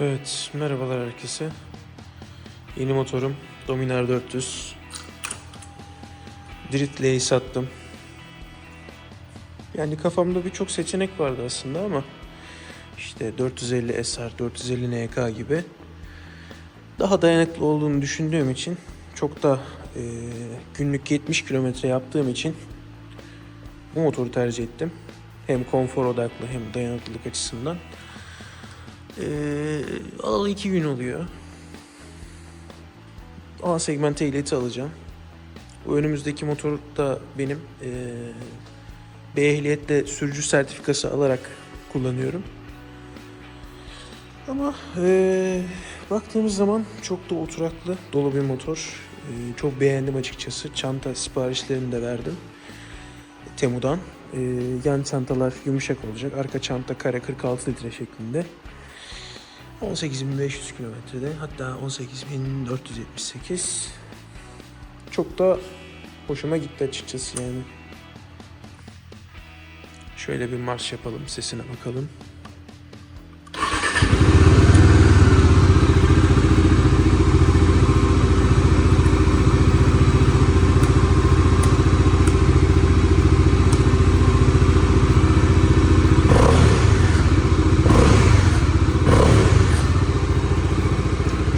Evet, merhabalar herkese. Yeni motorum Dominar 400. Diritle'yi sattım. Yani kafamda birçok seçenek vardı aslında ama işte 450 SR, 450 NK gibi daha dayanıklı olduğunu düşündüğüm için çok da e, günlük 70 kilometre yaptığım için bu motoru tercih ettim. Hem konfor odaklı hem dayanıklılık açısından. Ee, alalı iki gün oluyor. A segment ehliyeti alacağım. Bu önümüzdeki motor da benim ee, B ehliyetle sürücü sertifikası alarak kullanıyorum. Ama ee, baktığımız zaman çok da oturaklı, dolu bir motor. Ee, çok beğendim açıkçası. Çanta siparişlerini de verdim. Temu'dan. Ee, yan çantalar yumuşak olacak. Arka çanta kare 46 litre şeklinde. 18.500 kilometrede hatta 18.478 çok da hoşuma gitti açıkçası yani. Şöyle bir marş yapalım sesine bakalım.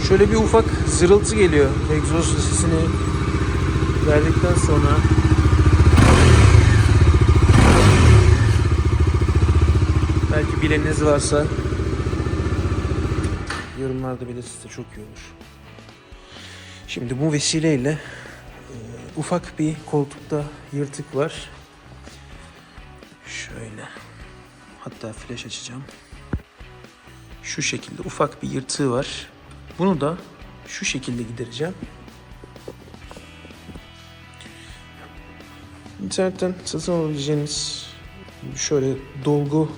Şöyle bir ufak zırıltı geliyor egzoz sesini verdikten sonra. Belki bileniniz varsa yorumlarda belirtirse çok iyi olur. Şimdi bu vesileyle e, ufak bir koltukta yırtık var. Şöyle. Hatta flash açacağım. Şu şekilde ufak bir yırtığı var. Bunu da şu şekilde gidereceğim. İnternetten satın alabileceğiniz şöyle dolgu,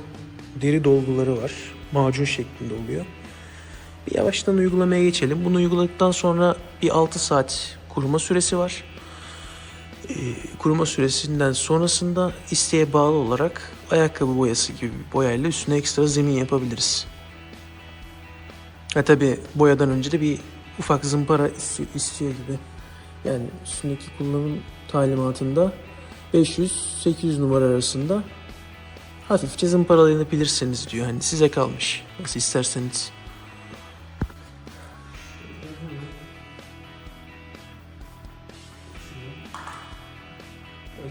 deri dolguları var. Macun şeklinde oluyor. Bir yavaştan uygulamaya geçelim. Bunu uyguladıktan sonra bir 6 saat kuruma süresi var. Ee, kuruma süresinden sonrasında isteğe bağlı olarak ayakkabı boyası gibi bir boyayla üstüne ekstra zemin yapabiliriz. Ha tabi boyadan önce de bir ufak zımpara istiyor, istiyor gibi. Yani üstündeki kullanım talimatında 500-800 numara arasında hafifçe zımparalayabilirsiniz diyor. Hani size kalmış. Nasıl isterseniz.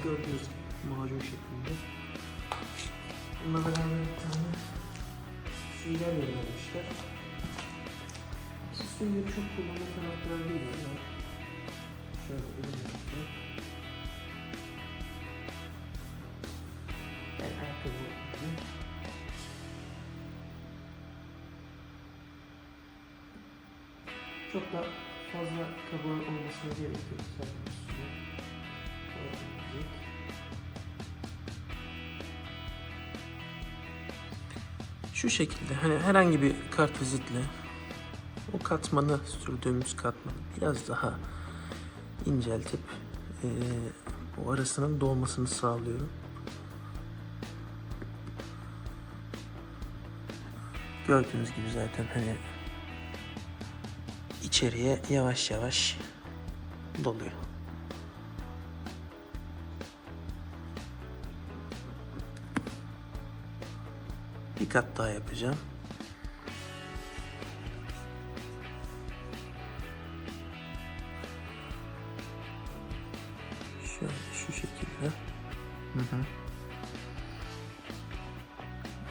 Gördüğünüz macun şeklinde. Bununla beraber bir tane sünger göndermişler. Sistemleri çok kullanma taraftarı değilim ama şöyle elimizde ben ayakkabı yapayım. Çok da fazla kabuğu olmasına gerek yok. Şu şekilde hani herhangi bir kart vizitle o katmanı sürdüğümüz katmanı biraz daha inceltip eee, o arasının dolmasını sağlıyorum. Gördüğünüz gibi zaten hani içeriye yavaş yavaş doluyor. Bir kat daha yapacağım.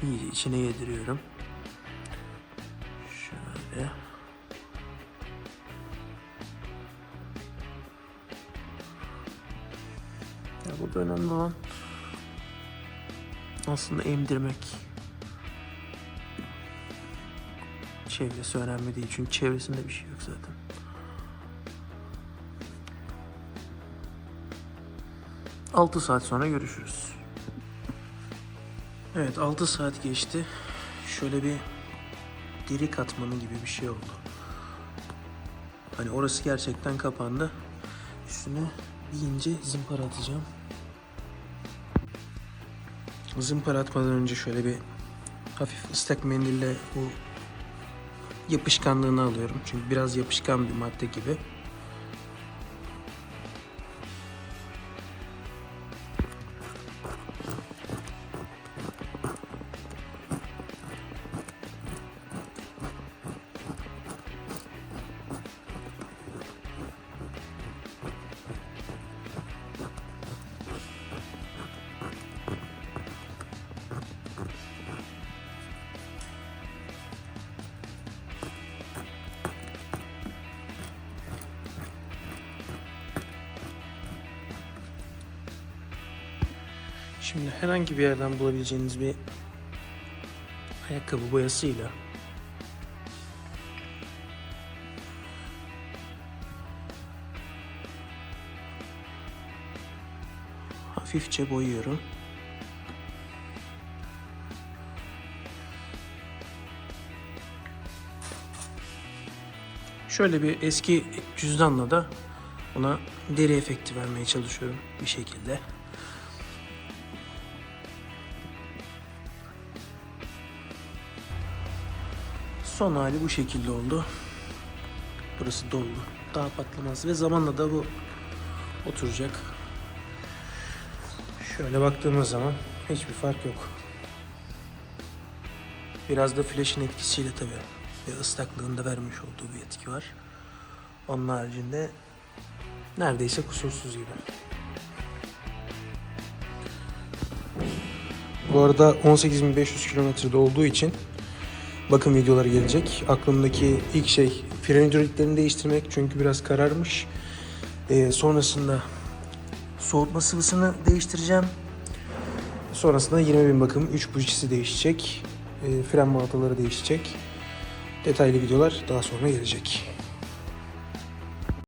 İyice içine yediriyorum. Şöyle. Ya burada önemli olan aslında emdirmek. Çevresi önemli değil çünkü çevresinde bir şey yok zaten. Altı saat sonra görüşürüz. Evet 6 saat geçti. Şöyle bir deri katmanı gibi bir şey oldu. Hani orası gerçekten kapandı. Üstüne bir ince zımpara atacağım. Zımpara atmadan önce şöyle bir hafif ıslak mendille bu yapışkanlığını alıyorum. Çünkü biraz yapışkan bir madde gibi. Şimdi herhangi bir yerden bulabileceğiniz bir ayakkabı boyasıyla hafifçe boyuyorum. Şöyle bir eski cüzdanla da ona deri efekti vermeye çalışıyorum bir şekilde. Son hali bu şekilde oldu. Burası doldu. Daha patlamaz ve zamanla da bu oturacak. Şöyle baktığımız zaman hiçbir fark yok. Biraz da flash'ın etkisiyle tabii ve ıslaklığında vermiş olduğu bir etki var. Onun haricinde neredeyse kusursuz gibi. Bu arada 18.500 kilometrede olduğu için bakım videoları gelecek. Aklımdaki ilk şey fren hidroliklerini değiştirmek çünkü biraz kararmış. Ee, sonrasında soğutma sıvısını değiştireceğim. Sonrasında 20 bin bakım 3 bujisi değişecek. Ee, fren balataları değişecek. Detaylı videolar daha sonra gelecek.